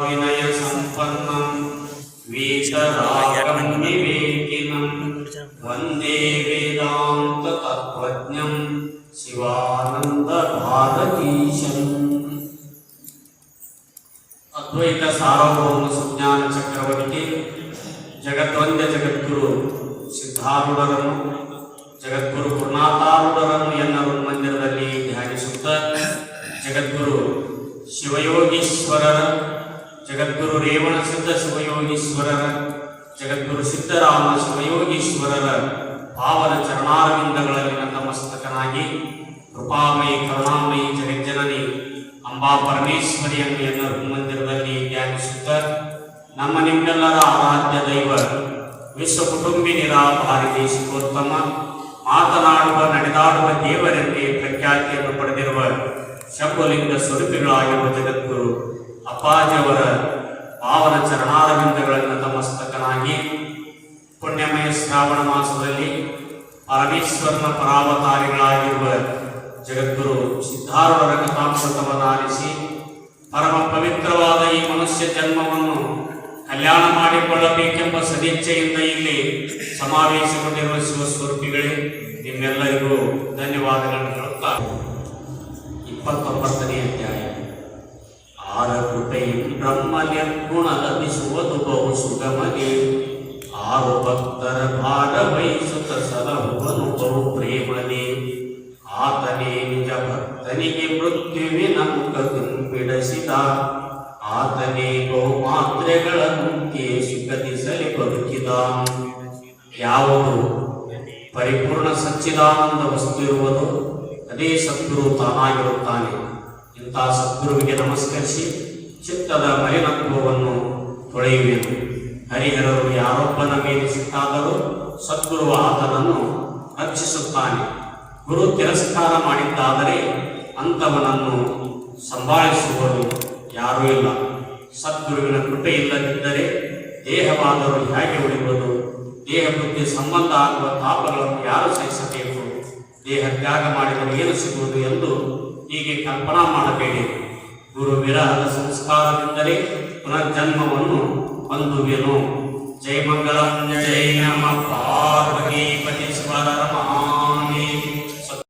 विनय सम्पन्नं वीतरागं विवेकिनं वन्दे वेदान्ततत्त्वज्ञं ಶಿವಾನಂದಭಾರತೀಶಂ ಅದ್ವೈತ ಸಾರ್ವಭೌಮ ಸುಜ್ಞಾನ ಚಕ್ರವರ್ತಿ ಜಗದ್ವಂದ್ಯ ಜಗದ್ಗುರು ಸಿದ್ಧಾರೂಢರನ್ನು ಜಗದ್ಗುರು ರೇವಣ ಸಿದ್ಧ ಶಿವಯೋಗೀಶ್ವರರ, ಜಗದ್ಗುರು ಸಿದ್ಧರಾಮ ಶಿವಯೋಗೀಶ್ವರರ ಪಾವನ ಚರಣಾರವಿಂದಗಳಲ್ಲಿ ನತಮಸ್ತಕನಾಗಿ ಕೃಪಾಮಯಿ, ಕರುಣಾಮಯಿ, ಜಗಜ್ಜನನಿ ಅಂಬಾ ಪರಮೇಶ್ವರಿಯನ್ನು ಎನ್ನರು ಮಂದಿರದಲ್ಲಿ ಧ್ಯಾನಿಸುತ್ತ ನಮ್ಮ ನಿಮ್ಮೆಲ್ಲರ ಆರಾಧ್ಯ ದೈವ, ವಿಶ್ವ ಕುಟುಂಬಿ ನಿರಾಭಾರಿ ದೇಶಿಕೋತ್ತಮ, ಮಾತನಾಡುವ, ನಡೆದಾಡುವ ದೇವರೆಂದೇ ಪ್ರಖ್ಯಾತಿಯನ್ನು ಪಡೆದಿರುವ ಶಂಭುಲಿಂಗ ಸ್ವರೂಪಿಗಳಾಗಿರುವ ಜಗದ್ಗುರು ಅಪ್ಪಾಜಿಯವರ ಪಾವನ ಚರಣಾರವಿಂದಗಳನ್ನು ತಮಸ್ತಕನಾಗಿ ಪುಣ್ಯಮಯ ಶ್ರಾವಣ ಮಾಸದಲ್ಲಿ ಪರಮೇಶ್ವರನ ಪರಾವತಾರಿಗಳಾಗಿರುವ ಜಗದ್ಗುರು ಸಿದ್ಧಾರೂಢರ ಕಥಾಮೃತವನ್ನು ಆಲಿಸಿ ಪರಮ ಪವಿತ್ರವಾದ ಈ ಮನುಷ್ಯ ಜನ್ಮವನ್ನು ಕಲ್ಯಾಣ ಮಾಡಿಕೊಳ್ಳಬೇಕೆಂಬ ಸದಿಚ್ಛೆಯಿಂದ ಇಲ್ಲಿ ಸಮಾವೇಶಗೊಂಡಿರುವ ಶಿವಸ್ವರೂಪಿಗಳೇ, ನಿಮ್ಮೆಲ್ಲರಿಗೂ ಧನ್ಯವಾದಗಳನ್ನು ಹೇಳುತ್ತಾ ಇಪ್ಪತ್ತೊಂಬತ್ತನೇ ಕೃಪೆಯು ಬ್ರಹ್ಮನ್ಯರ್ಗುಣ ಲಭಿಸುವುದು ಬಹು ಸುಗಮಗೆ. ಆರು ಭಕ್ತರ ಭಾರ ವಹಿಸುತ್ತ ಸಲಹುವನು ಬಹು ಪ್ರೇಮನೆ. ಆತನೇ ನಿಜ ಭಕ್ತನಿಗೆ ಮೃತ್ಯುವಿನ ಮುಖ ತುಂಬಿಡಿಸಿದ. ಆತನೇ ಬಹು ಮಾತ್ರೆಗಳನ್ನು ಸುಖದಿಸಲಿ ಬದುಕಿದ. ಯಾವುದು? ಪರಿಪೂರ್ಣ ಸಚ್ಚಿದಾನಂದ ವಸ್ತು ಅದೇ ಸದ್ಗುರು ತಾನಾಗಿರುತ್ತಾನೆ. ಇಂಥ ಸದ್ಗುರುವಿಗೆ ನಮಸ್ಕರಿಸಿ. ಚಿತ್ತದ ಮಲಿನತ್ವವನ್ನು ತೊಳೆಯುವೆನು. ಹರಿಹರರು ಯಾರೊಬ್ಬನ ಮೇಲೆ ಸಿಟ್ಟಾದರೂ ಸದ್ಗುರು ಆತನನ್ನು ರಕ್ಷಿಸುತ್ತಾನೆ. ಗುರು ತಿರಸ್ಕಾರ ಮಾಡಿದ್ದಾದರೆ ಅಂಥವನನ್ನು ಸಂಭಾಳಿಸುವುದು ಯಾರೂ ಇಲ್ಲ. ಸದ್ಗುರುವಿನ ಕೃಪೆ ಇಲ್ಲದಿದ್ದರೆ ದೇಹವಾದರೂ ಹೇಗೆ ಉಳಿಯುವುದು ದೇಹ ಬುದ್ಧಿ ಸಂಬಂಧ ಆಗುವ ತಾಪಗಳನ್ನು ಯಾರು ಸಹಿಸಬೇಕು? ದೇಹ ತ್ಯಾಗ ಮಾಡಿದರೆ ಏನು ಸಿಗುವುದು ಎಂದು ಹೀಗೆ ಕಲ್ಪನಾ ಮಾಡಬೇಡಿ. ಗುರು ವಿರಹದ ಸಂಸ್ಕಾರದಿಂದಲೇ ಪುನರ್ಜನ್ಮವನ್ನು ಹೊಂದುವೆನು. ಜೈ ಮಂಗಳ ಜೈ ನಮ. ಪಾರ್ವತಿ